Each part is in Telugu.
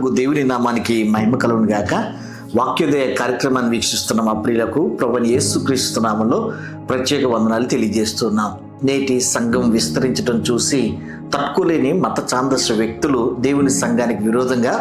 ప్రభు దేవుని నామానికి మహిమ కలుగును గాక. వాక్యోదయ కార్యక్రమాన్ని వీక్షిస్తున్న మా ప్రియులకు ప్రభుని యేసుక్రీస్తు నామంలో ప్రత్యేక వందనాలు తెలియజేస్తున్నాం. నేటి సంఘం విస్తరించడం చూసి తట్టుకోలేని మత చాందస వ్యక్తులు దేవుని సంఘానికి విరోధంగా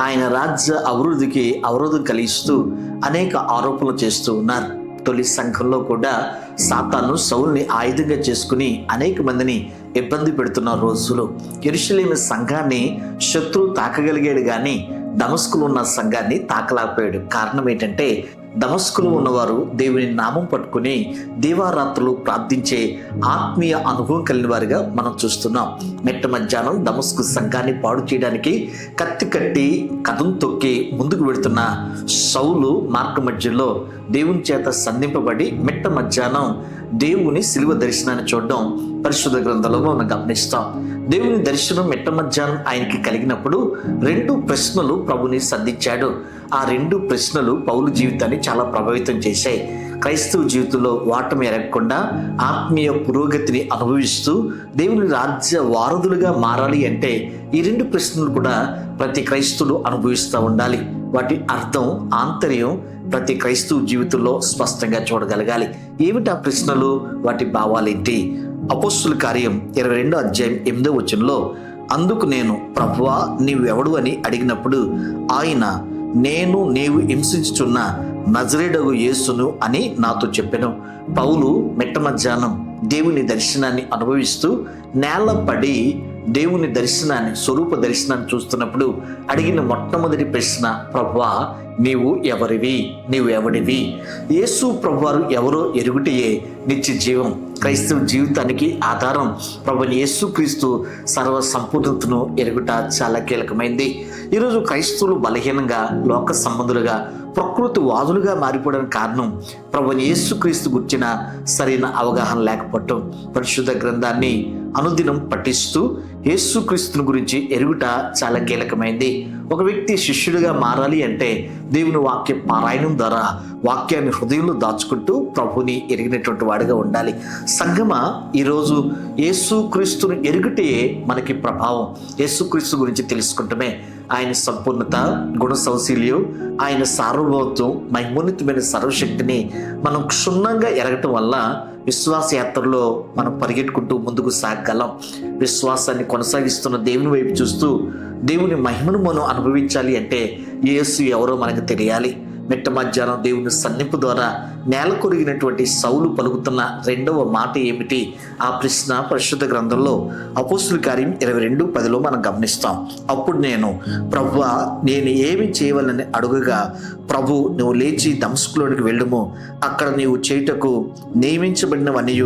ఆయన రాజ్య అభివృద్ధికి అవరోధం కలిగిస్తూ అనేక ఆరోపణలు చేస్తూ ఉన్నారు. తొలి సంఘంలో కూడా సాతాను సౌల్ని ఆయుధంగా చేసుకుని అనేక మందిని ఇబ్బంది పెడుతున్న రోజులు. ఎరుషలేమి సంఘాన్ని శత్రువు తాకగలిగాడు కానీ దమస్కులు ఉన్న సంఘాన్ని తాకలేకపోయాడు. కారణం ఏంటంటే దమస్కులు ఉన్నవారు దేవుని నామం పట్టుకుని దీవారాత్రులు ప్రార్థించే ఆత్మీయ అనుభవం కలిగిన వారిగా మనం చూస్తున్నాం. నెట్ట మధ్యాహ్నం దమస్కు సంఘాన్ని పాడు చేయడానికి కత్తి కట్టి కథం తొక్కి ముందుకు వెళుతున్న సౌలు మార్గ మధ్యలో దేవుని చేత సంధింపబడి మెట్ట మధ్యాహ్నం దేవుని శిలువ దర్శనాన్ని చూడడం పరిశుద్ధ గ్రంథంలో మనం గమనిస్తాం. దేవుని దర్శనం మెట్ట మధ్యాహ్నం ఆయనకి కలిగినప్పుడు రెండు ప్రశ్నలు ప్రభుని సంధించాడు. ఆ రెండు ప్రశ్నలు పౌలు జీవితాన్ని చాలా ప్రభావితం చేశాయి. క్రైస్తవ జీవితంలో వాటమి ఎరగకుండా ఆత్మీయ పురోగతిని అనుభవిస్తూ దేవుని రాజ్య వారధులుగా మారాలి అంటే ఈ రెండు ప్రశ్నలు కూడా ప్రతి క్రైస్తవుడు అనుభవిస్తూ ఉండాలి. వాటి అర్థం ఆంతర్యం ప్రతి క్రైస్తవ జీవితంలో స్పష్టంగా చూడగలగాలి. ఏమిటి ఆ ప్రశ్నలు? వాటి భావాలేంటి? అపోస్తుల కార్యం ఇరవై రెండో అధ్యాయం ఎనిమిదో వచనంలో అందుకు నేను ప్రభువా నీవెవడు అని అడిగినప్పుడు ఆయన నేను నీవు హింసించుచున్న నజరేడగు యేసును అని నాతో చెప్పాను. పౌలు మెట్ట మధ్యాహ్నం దేవుని దర్శనాన్ని అనుభవిస్తూ నేల పడి దేవుని దర్శనాన్ని స్వరూప దర్శనాన్ని చూస్తున్నప్పుడు అడిగిన మొట్టమొదటి ప్రశ్న ప్రభా నీవు ఎవరివి? నీవు ఎవడివి? యేసు ప్రభువారు ఎవరో ఎరుగుటయే నిత్య జీవం. క్రైస్తవ జీవితానికి ఆధారం. ప్రభు యేసు క్రీస్తు సర్వ సంపూర్ణతను ఎరుగుట చాలా కీలకమైంది. ఈరోజు క్రైస్తవులు బలహీనంగా లోక సంబంధులుగా ప్రకృతి వాదులుగా మారిపోవడానికి కారణం ప్రభుని యేసుక్రీస్తు గుర్చిన సరైన అవగాహన లేకపోవటం. పరిశుద్ధ గ్రంథాన్ని అనుదినం పఠిస్తూ యేసుక్రీస్తుని గురించి ఎరుగుట చాలా కీలకమైంది. ఒక వ్యక్తి శిష్యుడిగా మారాలి అంటే దేవుని వాక్య పారాయణం ద్వారా వాక్యాన్ని హృదయంలో దాచుకుంటూ ప్రభుని ఎరిగినటువంటి వాడిగా ఉండాలి. సంగమ ఈరోజు యేసుక్రీస్తుని ఎరుగుటే మనకి ప్రభావం. యేసుక్రీస్తు గురించి తెలుసుకుంటమే. ఆయన సంపూర్ణత గుణ సౌశీల్యం ఆయన సార్వభౌత్వం మహిమోన్నతమైన సర్వశక్తిని మనం క్షుణ్ణంగా ఎరగటం వల్ల విశ్వాస యాత్రలో మనం పరిగెట్టుకుంటూ ముందుకు సాగగలం విశ్వాసాన్ని కొనసాగిస్తున్న దేవుని వైపు చూస్తూ దేవుని మహిమను మనం అనుభవించాలి అంటే యేసు ఎవరో మనకు తెలియాలి. మిట్ట మధ్యాహ్నం దేవుని సన్నిపు ద్వారా నేల కొరిగినటువంటి సౌలు పలుకుతున్న రెండవ మాట ఏమిటి? ఆ ప్రశ్న పరిశుద్ధ గ్రంథంలో అపోస్తుల కార్యం ఇరవై రెండు పదిలో మనం గమనిస్తాం. అప్పుడు నేను ప్రభు నేను ఏమి చేయవలని అడుగుగా ప్రభు నువ్వు లేచి దంశకులోనికి వెళ్ళము. అక్కడ నీవు చేయుటకు నియమించబడినవన్నీ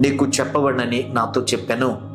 నీకు చెప్పబడినని నాతో చెప్పాను.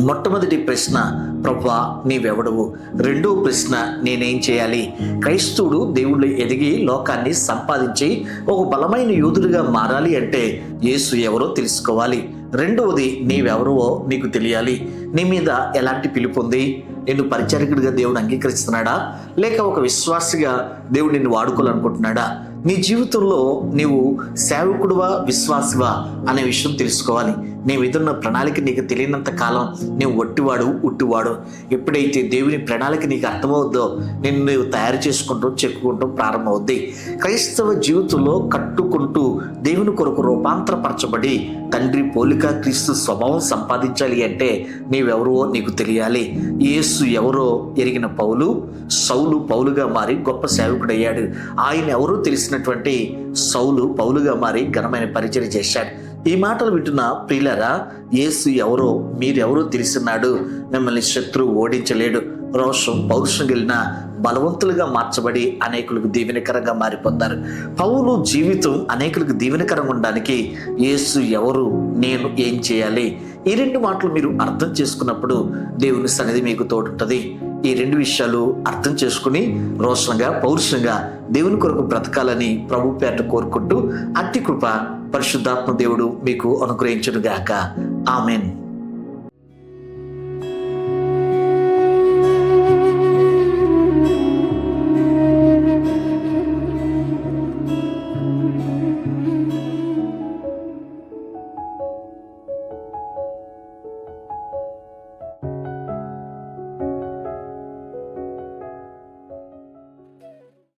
మొట్టమొదటి ప్రశ్న ప్రభా నీవెవడవు? రెండో ప్రశ్న నేనేం చేయాలి? క్రైస్తవుడు దేవుళ్ళు ఎదిగి లోకాన్ని సంపాదించి ఒక బలమైన యోధుడిగా మారాలి అంటే యేసు ఎవరో తెలుసుకోవాలి. రెండవది నీవెవరువో నీకు తెలియాలి. నీ మీద ఎలాంటి పిలుపు ఉంది? నిన్ను పరిచారకుడిగా దేవుడు అంగీకరిస్తున్నాడా? లేక ఒక విశ్వాసిగా దేవుడు నిన్ను వాడుకోవాలనుకుంటున్నాడా? నీ జీవితంలో నీవు సేవకుడువా విశ్వాసివా అనే విషయం తెలుసుకోవాలి. నీ మీదున్న ప్రణాళిక నీకు తెలియనంత కాలం నీవు ఒట్టివాడు ఉట్టివాడు. ఎప్పుడైతే దేవుని ప్రణాళిక నీకు అర్థమవుద్దో నిన్ను నువ్వు తయారు చేసుకుంటూ చెక్కుకుంటూ ప్రారంభమవుద్ది. క్రైస్తవ జీవితంలో కట్టుకుంటూ దేవుని కొరకు రూపాంతరపరచబడి తండ్రి పోలిక క్రీస్తు స్వభావం సంపాదించాలి అంటే నీవెవరో నీకు తెలియాలి. యేసు ఎవరో ఎరిగిన పౌలు సౌలు పౌలుగా మారి గొప్ప సేవకుడయ్యాడు. ఆయన ఎవరో తెలిసినటువంటి సౌలు పౌలుగా మారి ఘనమైన పరిచయం చేశాడు. ఈ మాటలు వింటున్న ప్రియులరా యేసు ఎవరో మీరెవరో తెలిసినాడు. మిమ్మల్ని శత్రువు ఓడించలేడు. రోషం పౌరుషం కలిగిన బలవంతులుగా మార్చబడి అనేకులకు దీవెనకరంగా మారిపోతారు పౌలు జీవితం అనేకులకు దీవెనకరంగా ఉండడానికి యేసు ఎవరు నేను ఏం చేయాలి? ఈ రెండు మాటలు మీరు అర్థం చేసుకున్నప్పుడు దేవుని సన్నిధి మీకు తోడుంటుంది. ఈ రెండు విషయాలు అర్థం చేసుకుని రోషంగా పౌరుషంగా దేవుని కొరకు బ్రతకాలని ప్రభు పేట కోరుకుంటూ అట్టి కృప పరిశుద్ధాత్మ దేవుడు మీకు అనుగ్రహించును గాక ఆమెన్.